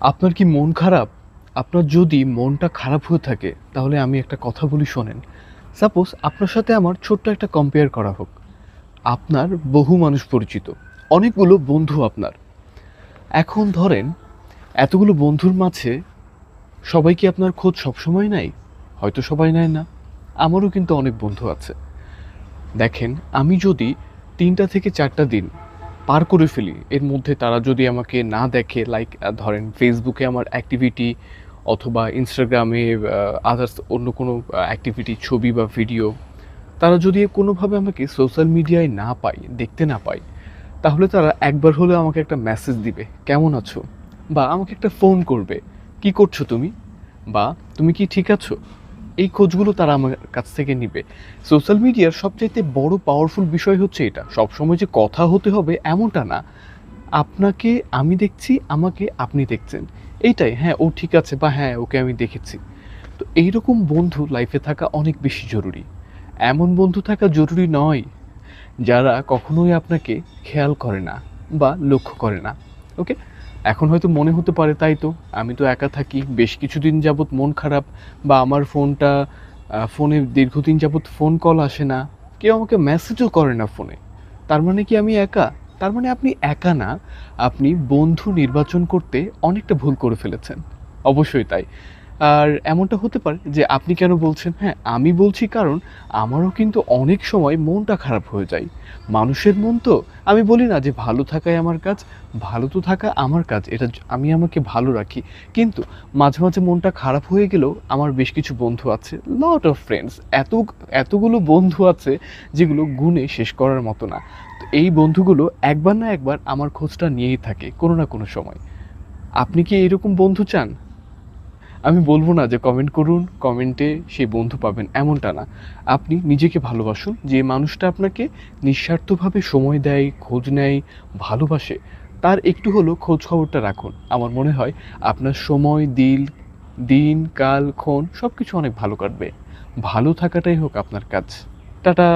আপনার কি মন খারাপ? আপনার যদি মনটা খারাপ হয়ে থাকে, তাহলে আমি একটা কথা বলি শোনেন। সাপোজ আপনার সাথে আমার ছোট্ট একটা কম্পেয়ার করা হোক। আপনার বহু মানুষ পরিচিত, অনেকগুলো বন্ধু আপনার। এখন ধরেন, এতগুলো বন্ধুর মাঝে সবাই কি আপনার খোঁজ সবসময় নাই হয়তো সবাই নেয় না। আমারও কিন্তু অনেক বন্ধু আছে। দেখেন, আমি যদি তিনটা থেকে চারটা দিন পার করে ফেলি, এর মধ্যে তারা যদি আমাকে না দেখে লাইক ধরেন ফেসবুকে আমার অ্যাক্টিভিটি অথবা ইনস্টাগ্রামে আদার্স অন্য কোনো অ্যাক্টিভিটি ছবি বা ভিডিও তারা যদি কোনোভাবে আমাকে সোশ্যাল মিডিয়ায় না পায়, দেখতে না পায়, তাহলে তারা একবার হলেও আমাকে একটা মেসেজ দিবে, কেমন আছো? বা আমাকে একটা ফোন করবে, কি করছ তুমি? বা, তুমি কি ঠিক আছো? এই খোঁজগুলো তারা আমার কাছ থেকে নিবে। সোশ্যাল মিডিয়ার সবচাইতে বড় পাওয়ারফুল বিষয় হচ্ছে এটা। সবসময় যে কথা হতে হবে এমনটা না। আপনাকে আমি দেখছি, আমাকে আপনি দেখছেন। এইটাই হ্যাঁ ও ঠিক আছে বা হ্যাঁ ওকে আমি দেখেছি। তো এইরকম বন্ধু লাইফে থাকা অনেক বেশি জরুরি। এমন বন্ধু থাকা জরুরি নয় যারা কখনোই আপনাকে খেয়াল করে না বা লক্ষ্য করে না। ওকে এখন হয়তো মনে হতে পারে তাই তো। আমি তো একা থাকি, বেশ কিছুদিন যাবৎ মন খারাপ বা আমার ফোনটা ফোনে দীর্ঘদিন যাবৎ ফোন কল আসে না। কেউ আমাকে মেসেজও করে না ফোনে। তার মানে কি আমি একা? তার মানে আপনি একা না, আপনি বন্ধু নির্বাচন করতে অনেকটা ভুল করে ফেলেছেন। অবশ্যই তাই। আর এমনটা হতে পারে যে আপনি কেন বলছেন হ্যাঁ আমি বলছি কারণ আমারও কিন্তু অনেক সময় মনটা খারাপ হয়ে যায়। মানুষের মন তো, আমি বলি না যে ভালো থাকাই আমার কাজ, ভালো তো থাকা আমার কাজ, এটা আমি আমাকে ভালো রাখি। কিন্তু মাঝে মাঝে মনটা খারাপ হয়ে গেলেও আমার বেশ কিছু বন্ধু আছে লট অফ ফ্রেন্ডস এত, এতগুলো বন্ধু আছে যেগুলো গুণে শেষ করার মতো না। তো এই বন্ধুগুলো একবার না একবার আমার খোঁজটা নিয়েই থাকে, কোনো না কোনো সময়। আপনি কি এরকম বন্ধু চান? আমি বলব না যে কমেন্ট করুন কমেন্টে সেই বন্ধু পাবেন, এমনটা না। আপনি নিজেকে ভালোবাসুন, যে মানুষটা আপনাকে নিঃস্বার্থভাবে সময় দেয়, খোঁজ নেয়, ভালোবাসে, তার একটু হলেও খোঁজ খবরটা রাখুন। আমার মনে হয় আপনার সময়, দিল, দিন, কাল, ক্ষণ সব কিছু অনেক ভালো কাটবে। ভালো থাকাটাই হোক আপনার কাজ। টাটা!